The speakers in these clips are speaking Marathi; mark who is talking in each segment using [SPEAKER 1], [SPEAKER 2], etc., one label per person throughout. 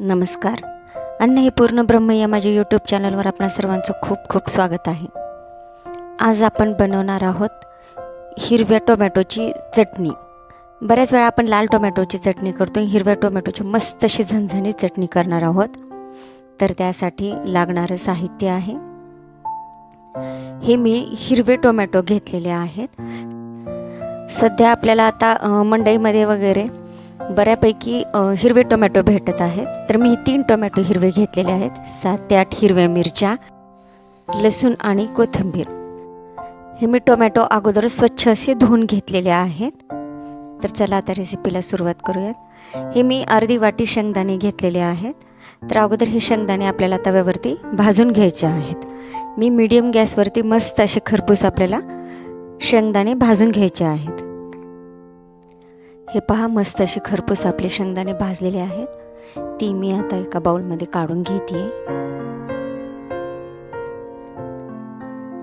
[SPEAKER 1] नमस्कार. अन्न हे पूर्ण ब्रह्म या माझ्या यूट्यूब चॅनलवर आपणा सर्वांचं खूप खूप स्वागत आहे. आज आपण बनवणार आहोत हिरव्या टोमॅटोची चटणी. बऱ्याच वेळा आपण लाल टोमॅटोची चटणी करतो हिरव्या टोमॅटोची मस्त अशी झणझणीत चटणी करणार आहोत. तर त्यासाठी लागणारं साहित्य आहे. हे मी हिरवे टोमॅटो घेतलेले आहेत. सध्या आपल्याला आता मंडईमध्ये वगैरे बऱ्यापैकी हिरवे टोमॅटो भेटत आहेत. तर मी तीन टोमॅटो हिरवे घेतलेले आहेत. सात ते आठ हिरव्या मिरच्या लसूण आणि कोथिंबीर. हे मी टोमॅटो अगोदर स्वच्छ असे धुवून घेतलेले आहेत. तर चला आता रेसिपीला सुरुवात करूयात. हे मी अर्धी वाटी शेंगदाणे घेतलेले आहेत. तर अगोदर हे शेंगदाणे आपल्याला तव्यावरती भाजून घ्यायचे आहेत. मी मीडियम गॅसवरती मस्त असे खरपूस आपल्याला शेंगदाणे भाजून घ्यायचे आहेत. हे पहा मस्त असे खरपूस आपले शेंगदाणे भाजलेले आहेत. ती मी आता एका बाउलमध्ये काढून घेते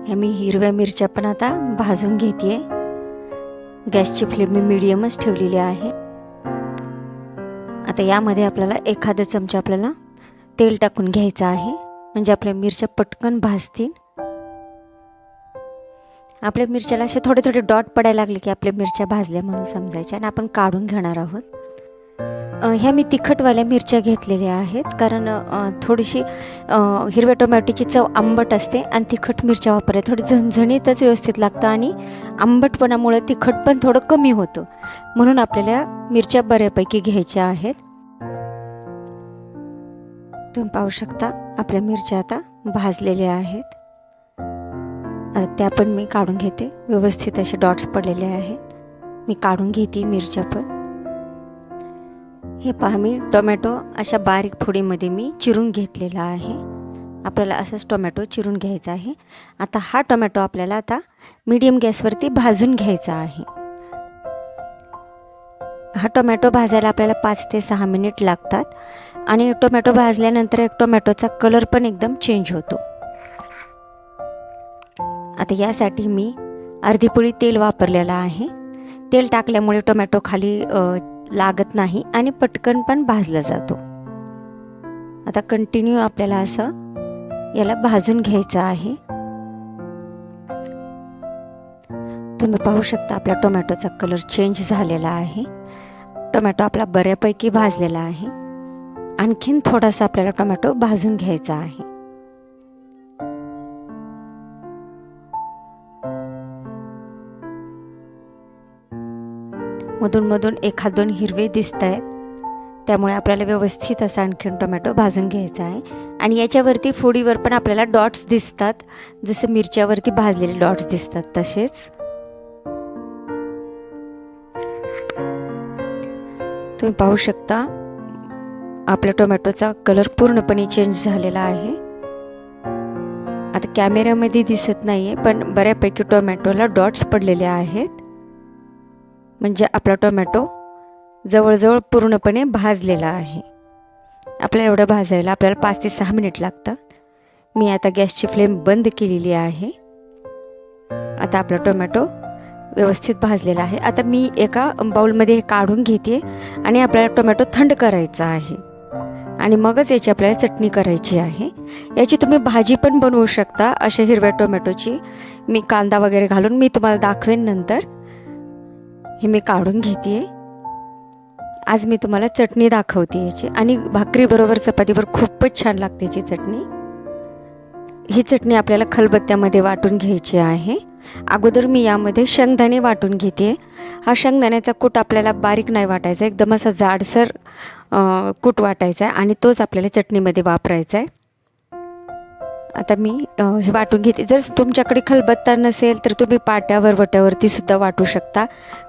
[SPEAKER 1] हे मी हिरव्या मिरच्या पण आता भाजून घेते गॅसची फ्लेम मी मिडियमच ठेवलेली आहे. आता यामध्ये आपल्याला एखादा चमचा आपल्याला तेल टाकून घ्यायचं आहे. म्हणजे आपल्या मिरच्या पटकन भाजतील. आपल्या मिरच्याला असे थोडे थोडे डॉट पडायला लागले की आपल्या मिरच्या भाजल्या म्हणून समजायच्या आणि आपण काढून घेणार आहोत. ह्या मी तिखटवाल्या मिरच्या घेतलेल्या आहेत कारण थोडीशी हिरव्या टोमॅटोची चव आंबट असते आणि तिखट मिरच्या वापरल्या थोडी झणझणीतच व्यवस्थित लागतं आणि आंबटपणामुळे तिखट पण थोडं कमी होतं. म्हणून आपल्याला मिरच्या बऱ्यापैकी घ्यायच्या आहेत. तुम्ही पाहू शकता आपल्या मिरच्या आता भाजलेल्या आहेत. त्या पण मी काढून घेते. व्यवस्थित असे डॉट्स पडलेले आहेत. मी काढून घेते मिरच्या पण. हे पहा मी टोमॅटो अशा बारीक फोडीमध्ये मी चिरून घेतलेला आहे. आपल्याला असंच टोमॅटो चिरून घ्यायचा आहे. आता हा टोमॅटो आपल्याला आता मीडियम गॅसवरती भाजून घ्यायचा आहे. हा टोमॅटो भाजायला आपल्याला पाच ते सहा मिनिट लागतात. आणि टोमॅटो भाजल्यानंतर एक टोमॅटोचा कलर पण एकदम चेंज होतो. आता यासाठी मी अर्धी पोळी तेल वापरलेलं आहे. तेल टाकल्यामुळे टोमॅटो खाली लागत नाही आणि पटकन पण भाजला जातो. आता कंटिन्यू आपल्याला असं याला भाजून घ्यायचं आहे. तुम्ही पाहू शकता आपल्या टोमॅटोचा कलर चेंज झालेला आहे. टोमॅटो आपला बऱ्यापैकी भाजलेला आहे. आणखीन थोडासा आपल्याला टोमॅटो भाजून घ्यायचा आहे. मधूनमधून एखाद दोन हिरवे दिसत आहेत. त्यामुळे आपल्याला व्यवस्थित असा आणखीन टोमॅटो भाजून घ्यायचा आहे. आणि याच्यावरती फोडीवर पण आपल्याला डॉट्स दिसतात. जसं मिरच्यावरती भाजलेले डॉट्स दिसतात तसेच. तुम्ही पाहू शकता आपल्या टोमॅटोचा कलर पूर्णपणे चेंज झालेला आहे. आता कॅमेऱ्यामध्ये दिसत नाही आहे पण बऱ्यापैकी टोमॅटोला डॉट्स पडलेले आहेत. म्हणजे आपला टोमॅटो जवळजवळ पूर्णपणे भाजलेला आहे. आपल्याला एवढं भाजायला आपल्याला पाच ते सहा मिनिट लागतात. मी आता गॅसची फ्लेम बंद केलेली आहे. आता आपला टोमॅटो व्यवस्थित भाजलेला आहे. आता मी एका बाऊलमध्ये हे काढून घेते आणि आपल्याला टोमॅटो थंड करायचा आहे. आणि मगच याची आपल्याला चटणी करायची आहे. याची तुम्ही भाजी पण बनवू शकता अशा हिरव्या टोमॅटोची. मी कांदा वगैरे घालून मी तुम्हाला दाखवेन नंतर. हे मी काढून घेते आज मी तुम्हाला चटणी दाखवते याची. आणि भाकरीबरोबर चपातीवर खूपच छान लागते याची चटणी. ही चटणी आपल्याला खलबत्त्यामध्ये वाटून घ्यायची आहे. अगोदर मी यामध्ये शेंगदाणे वाटून घेते हा शेंगदाण्याचा कूट आपल्याला बारीक नाही वाटायचा. एकदम असा जाडसर कूट वाटायचा आहे. आणि तोच आपल्याला चटणीमध्ये वापरायचा आहे. आता मी हे वाटून घेते. जर तुमच्याकडे खलबत्ता नसेल तर तुम्ही पाट्यावर वट्यावरती सुद्धा वाटू शकता.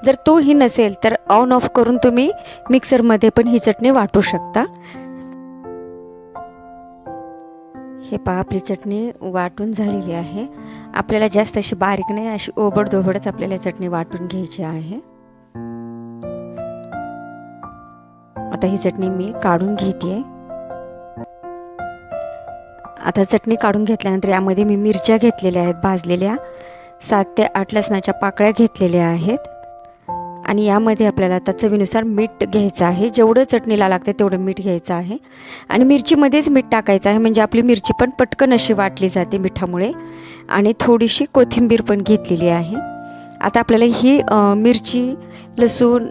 [SPEAKER 1] जर तोही नसेल तर ऑन ऑफ करून तुम्ही मिक्सरमध्ये पण ही चटणी वाटू शकता. हे पहा आपली चटणी वाटून झालेली आहे. आपल्याला जास्त अशी बारीक नाही अशी ओबडधोबडच आपल्याला चटणी वाटून घ्यायची आहे. आता ही चटणी मी काढून घेते आता चटणी काढून घेतल्यानंतर यामध्ये मी मिरच्या घेतलेल्या आहेत भाजलेल्या. सात ते आठ लसणाच्या पाकळ्या घेतलेल्या आहेत. आणि यामध्ये आपल्याला आता चवीनुसार मीठ घ्यायचं आहे. जेवढं चटणीला लागते तेवढं मीठ घ्यायचं आहे. आणि मिरचीमध्येच मीठ टाकायचं आहे. म्हणजे आपली मिरची पण पटकन अशी वाटली जाते मिठामुळे. आणि थोडीशी कोथिंबीर पण घेतलेली आहे. आता आपल्याला ही मिरची लसूण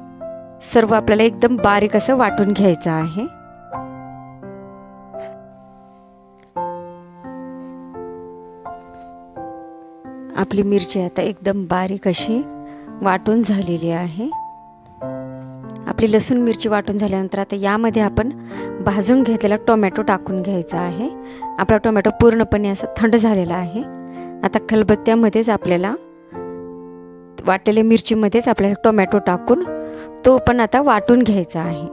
[SPEAKER 1] सर्व आपल्याला एकदम बारीक असं वाटून घ्यायचं आहे. आपली मिरची आता एकदम बारीक अशी वाटून झालेली आहे. आपली लसूण मिरची वाटून झाल्यानंतर आता यामध्ये आपण भाजून घेतलेला टोमॅटो टाकून घ्यायचा आहे. आपला टोमॅटो पूर्णपणे असा थंड झालेला आहे. आता खलबत्त्यामध्येच आपल्याला वाटलेल्या मिरचीमध्येच आपल्याला टोमॅटो टाकून तो पण आता वाटून घ्यायचा आहे.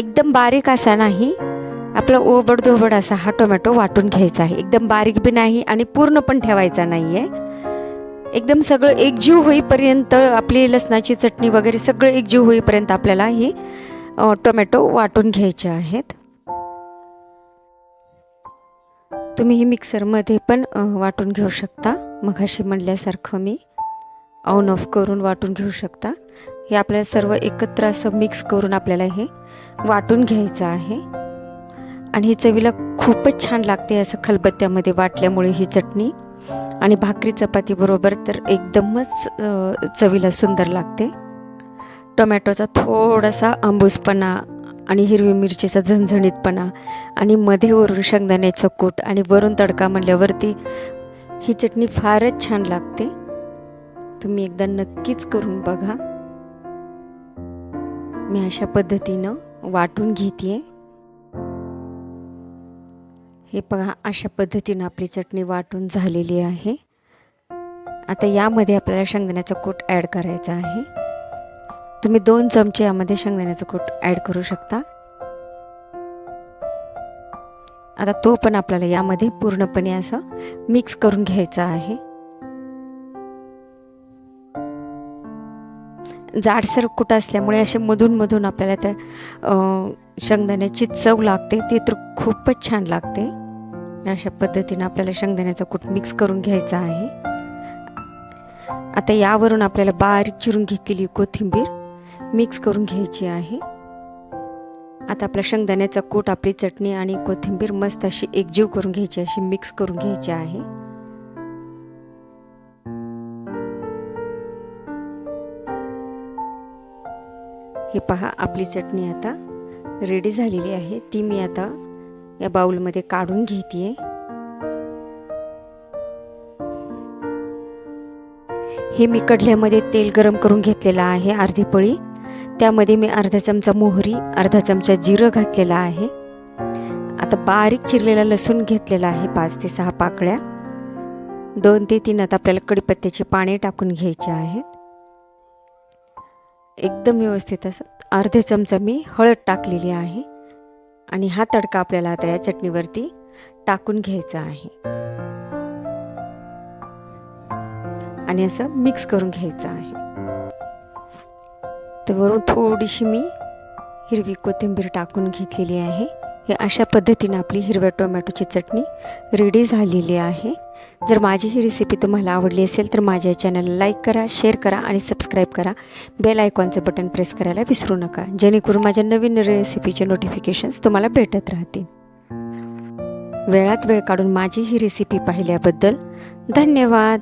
[SPEAKER 1] एकदम बारीक असा नाही आपला ओबडधोबड असा हा टोमॅटो वाटून घ्यायचा आहे. एकदम बारीक बी नाही आणि पूर्ण पण ठेवायचा नाही आहे एकदम सगळं एकजीव होईपर्यंत आपली लसणाची चटणी वगैरे सगळं एकजीव होईपर्यंत आपल्याला ही टोमॅटो वाटून घ्यायचे आहेत. तुम्ही हे मिक्सरमध्ये पण वाटून घेऊ शकता. मग अशी म्हणल्यासारखं मी ऑन ऑफ करून वाटून घेऊ शकता. हे आपल्याला सर्व एकत्र असं मिक्स करून आपल्याला हे वाटून घ्यायचं आहे. आणि ही चवीला खूपच छान लागते असं खलबत्त्यामध्ये वाटल्यामुळे ही चटणी. आणि भाकरी चपातीबरोबर तर एकदमच चवीला सुंदर लागते. टोमॅटोचा थोडासा आंबूसपणा आणि हिरवी मिरचीचा झणझणीतपणा आणि मध्ये वरून शेंगदाण्याचं कूट आणि वरून तडका म्हणल्यावरती ही चटणी फारच छान लागते. तुम्ही एकदा नक्कीच करून बघा. मी अशा पद्धतीनं वाटून घेते हे बघा अशा पद्धतीनं आपली चटणी वाटून झालेली आहे. आता यामध्ये आपल्याला शेंगदाण्याचं कूट ॲड करायचं आहे. तुम्ही दोन चमचे यामध्ये शेंगदाण्याचं कूट ॲड करू शकता. आता तो पण आपल्याला यामध्ये पूर्णपणे असं मिक्स करून घ्यायचा आहे. जाडसर कुठं असल्यामुळे असे मधून मधून आपल्याला त्या शेंगदाण्याची चव लागते ती तर खूपच छान लागते. अशा पद्धतीनं आपल्याला शेंगदाण्याचा कूट मिक्स करून घ्यायचा आहे. आता यावरून आपल्याला बारीक चिरून घेतलेली कोथिंबीर मिक्स करून घ्यायची आहे. आता आपला शेंगदाण्याचा कूट आपली चटणी आणि कोथिंबीर मस्त अशी एकजीव करून घ्यायची अशी मिक्स करून घ्यायची आहे. हे पहा आपली चटणी आता रेडी झालेली आहे. ती मी आता या बाऊलमध्ये काढून घेते हे मी कढल्यामध्ये तेल गरम करून घेतलेलं आहे अर्धी पळी. त्यामध्ये मी अर्धा चमचा मोहरी अर्धा चमचा जिरं घातलेला आहे. आता बारीक चिरलेला लसूण घेतलेला आहे पाच ते सहा पाकळ्या. दोन ते तीन आता आपल्याला कडीपत्त्याची पाने टाकून घ्यायचे आहेत. एकदम व्यवस्थित असं अर्धे चमचा मी हळद टाकलेली आहे. आणि हा तडका आपल्याला आता या चटणीवरती टाकून घ्यायचा आहे. आणि असं मिक्स करून घ्यायचं आहे. तर वरून थोडीशी मी हिरवी कोथिंबीर टाकून घेतलेली आहे. हे अशा पद्धतीने आपली हिरव्या टोमॅटोची चटणी रेडी झालेली आहे. जर माझी ही रेसिपी तुम्हाला आवडली असेल तर माझ्या चॅनलला लाईक करा शेअर करा आणि सबस्क्राईब करा. बेल आयकॉनचं बटन प्रेस करायला विसरू नका. जेणेकरून माझ्या नवीन रेसिपीचे नोटिफिकेशन्स तुम्हाला भेटत राहतील. वेळात वेळ काढून माझी ही रेसिपी पाहिल्याबद्दल धन्यवाद.